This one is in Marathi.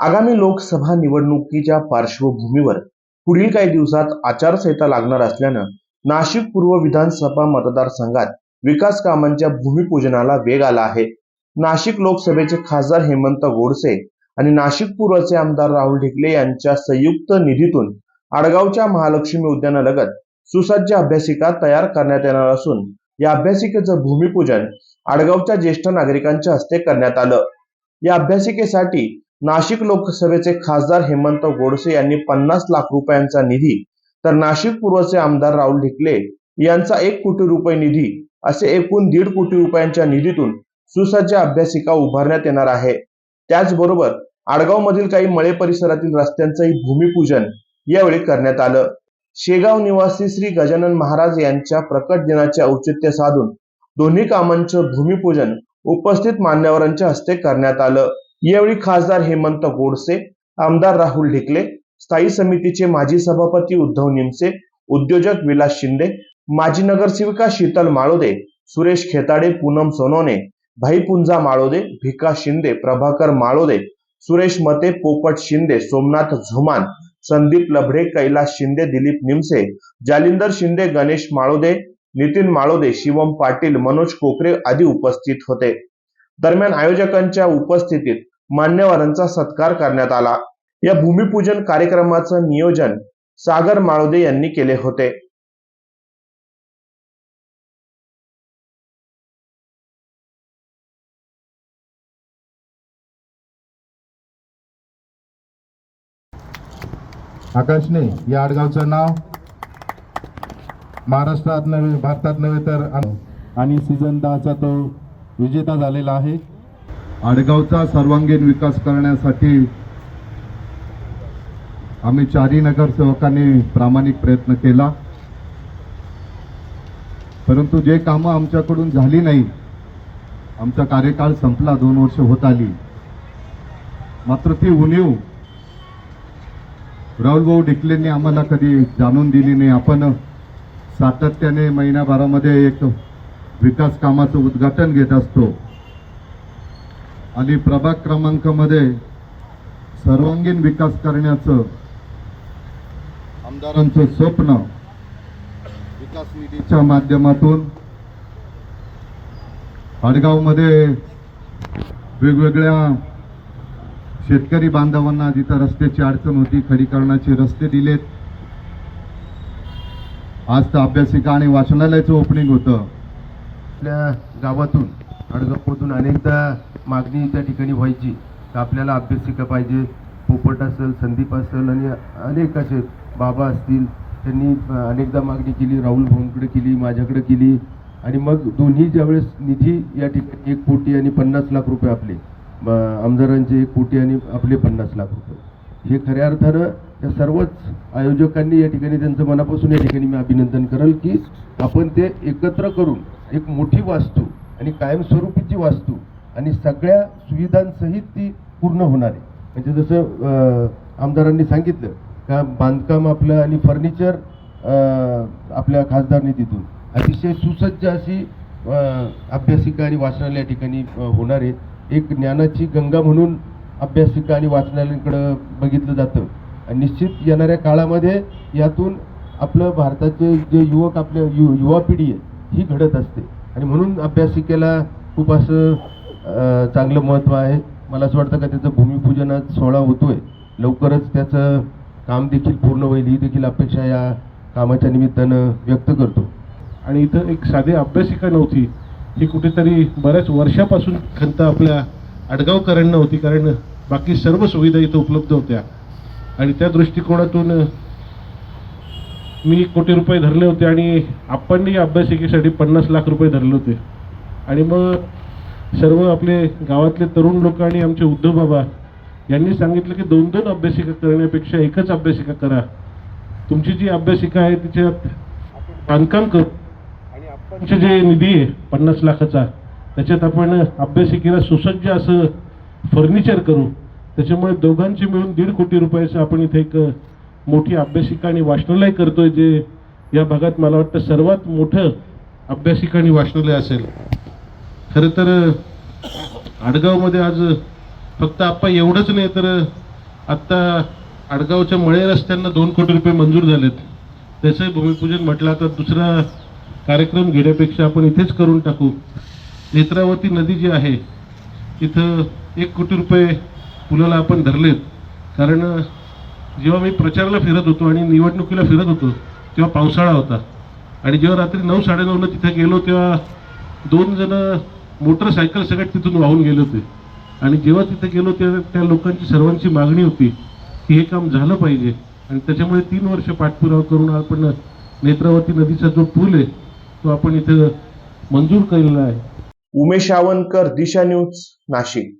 आगामी लोकसभा निवडणुकीच्या पार्श्वभूमीवर पुढील काही दिवसात आचारसंहिता लागणार असल्यानं नाशिक पूर्व विधानसभा मतदारसंघात विकास कामांच्या भूमिपूजनाला वेग आला आहे. नाशिक लोकसभेचे खासदार हेमंत गोडसे आणि नाशिक पूर्वचे आमदार राहुल ढेकले यांच्या संयुक्त निधीतून आडगावच्या महालक्ष्मी उद्यानालगत सुसज्ज अभ्यासिका तयार करण्यात येणार असून या अभ्यासिकेचं भूमिपूजन आडगावच्या ज्येष्ठ नागरिकांच्या हस्ते करण्यात आलं. या अभ्यासिकेसाठी नाशिक लोकसभेचे खासदार हेमंत गोडसे यांनी पन्नास लाख रुपयांचा निधी तर नाशिक पूर्वचे आमदार राहुल ढिकले यांचा एक कोटी रुपये निधी असे एकूण दीड कोटी रुपयांच्या निधीतून सुसज्ज अभ्यासिका उभारण्यात येणार आहे. त्याचबरोबर आडगाव मधील काही मळे परिसरातील रस्त्यांचंही भूमिपूजन यावेळी करण्यात आलं. शेगाव निवासी श्री गजानन महाराज यांच्या प्रकट दिनाचे औचित्य साधून दोन्ही कामांचं भूमिपूजन उपस्थित मान्यवरांच्या हस्ते करण्यात आलं. यावेळी खासदार हेमंत गोडसे आमदार राहुल ढिकले स्थायी समितीचे माजी सभापती उद्धव निमसे उद्योजक विलास शिंदे माजी नगरसेविका शीतल माळोदे सुरेश खेताडे पूनम सोनोने भाईपुंजा माळोदे भिका शिंदे प्रभाकर माळोदे सुरेश मते पोपट शिंदे सोमनाथ झुमान संदीप लभडे कैलास शिंदे दिलीप निमसे जालिंदर शिंदे गणेश माळोदे नितीन माळोदे शिवम पाटील मनोज कोकरे आदी उपस्थित होते. दरम्यान आयोजकांच्या उपस्थितीत मान्यवरांचा सत्कार करण्यात आला. या भूमिपूजन कार्यक्रमाचं नियोजन सागर माळोदे यांनी केले होते. आकाशने या आडगावचं नाव महाराष्ट्रात नव्हे भारतात नव्हे तर आणि सीझन दहाचा तो विजेता झालेला आहे. आडगावचा सर्वांगीण विकास करण्यासाठी आम्ही चारही नगरसेवकांनी प्रामाणिक प्रयत्न केला. परंतु जे कामं आमच्याकडून झाली नाही आमचा कार्यकाळ संपला दोन वर्ष होत आली. मात्र ती उणीव राहुलभाऊ डिकलेंनी आम्हाला कधी जाणून दिली नाही. आपण सातत्याने महिन्याभरामध्ये एक विकास कामाचं उद्घाटन घेत असतो. आणि प्रभाग क्रमांकामध्ये सर्वांगीण विकास करण्याचं आमदारांचं स्वप्न विकास निधीच्या माध्यमातून आडगावमध्ये वेगवेगळ्या शेतकरी बांधवांना जिथं रस्त्याची अडचण होती खडीकरणाचे रस्ते दिलेत. आज तर अभ्यासिका आणि वाचनालयाचं ओपनिंग होतं. आपल्या गावातून अडगावमधून अनेकदा मागणी त्या ठिकाणी व्हायची. तर आपल्याला अभ्यासिका पाहिजे. पोपट असेल संदीप असेल आणि अनेक असे बाबा असतील. त्यांनी अनेकदा मागणी केली राहुल भाऊंकडे केली माझ्याकडे केली. आणि मग दोन्ही ज्यावेळेस निधी या ठिकाणी एक कोटी आणि पन्नास लाख रुपये आपले आमदारांचे एक कोटी आणि आपले पन्नास लाख रुपये. हे खऱ्या अर्थानं त्या सर्वच आयोजकांनी या ठिकाणी त्यांचं मनापासून या ठिकाणी मी अभिनंदन करेल की आपण ते एकत्र करून एक मोठी वास्तू आणि कायमस्वरूपीची वास्तू आणि सगळ्या सुविधांसहित ती पूर्ण होणार आहे. म्हणजे जसं आमदारांनी सांगितलं का बांधकाम आपलं आणि फर्निचर आपल्या खासदार निधीतून. अतिशय सुसज्ज अशी अभ्यासिका आणि वाचनालय या ठिकाणी होणार आहे. एक ज्ञानाची गंगा म्हणून अभ्यासिका आणि वाचनालयांकडं बघितलं जातं. आणि निश्चित येणाऱ्या काळामध्ये यातून आपलं भारताचे जे युवक आपल्या यु युवा पिढी आहे ही घडत असते. आणि म्हणून अभ्यासिकेला खूप असं चांगलं महत्त्व आहे. मला असं वाटतं का त्याचं भूमिपूजन आज सोहळा होतोय. लवकरच त्याचं काम देखील पूर्ण होईल ही देखील अपेक्षा या कामाच्या निमित्तानं व्यक्त करतो. आणि इथं एक साधी अभ्यासिका नव्हती. ही कुठेतरी बऱ्याच वर्षापासून खंत आपल्या आडगावकरांना होती कारण बाकी सर्व सुविधा इथं उपलब्ध होत्या. आणि त्या दृष्टिकोनातून मी कोटी रुपये धरले होते आणि आपणही अभ्यासिकेसाठी पन्नास लाख रुपये धरले होते. आणि मग सर्व आपले गावातले तरुण लोक आणि आमचे उद्धव बाबा यांनी सांगितलं की दोन दोन अभ्यासिका करण्यापेक्षा एकच अभ्यासिका करा. तुमची जी अभ्यासिका आहे तिच्यात बांधकाम करू. आणि आपणचे जे निधी आहे पन्नास लाखाचा त्याच्यात आपण अभ्यासिकेला सुसज्ज असं फर्निचर करू. त्याच्यामुळे दोघांचे मिळून दीड कोटी रुपयाचं आपण इथे एक मोठी अभ्यासिका आणि वाचनालय करतोय जे या भागात मला वाटतं सर्वात मोठं अभ्यासिका आणि वाचनालय असेल. खरं तर आडगावमध्ये आज फक्त आप्पा एवढंच नाही तर आत्ता आडगावच्या मळे रस्त्यांना दोन कोटी रुपये मंजूर झालेत. त्याचंही भूमिपूजन म्हटलं तर दुसरा कार्यक्रम घेण्यापेक्षा आपण इथेच करून टाकू. नेत्रावती नदी जी आहे इथं एक कोटी रुपये पुलाला आपण धरलेत. कारण जेव्हा मी प्रचाराला फिरत होतो आणि निवडणुकीला फिरत होतो तेव्हा पावसाळा होता. आणि जेव्हा रात्री नऊ साडेनऊला तिथे गेलो तेव्हा दोन जण मोटरसायकल सगळ्यात तिथून वाहून गेले होते. आणि जेव्हा तिथे गेलो तेव्हा त्या लोकांची सर्वांची मागणी होती की हे काम झालं पाहिजे. आणि त्याच्यामुळे तीन वर्ष पाठपुरावा करून आपण नेत्रावती नदीचा जो पूल आहे तो आपण इथं मंजूर केलेला आहे. उमेश आवनकर दिशा न्यूज नाशिक.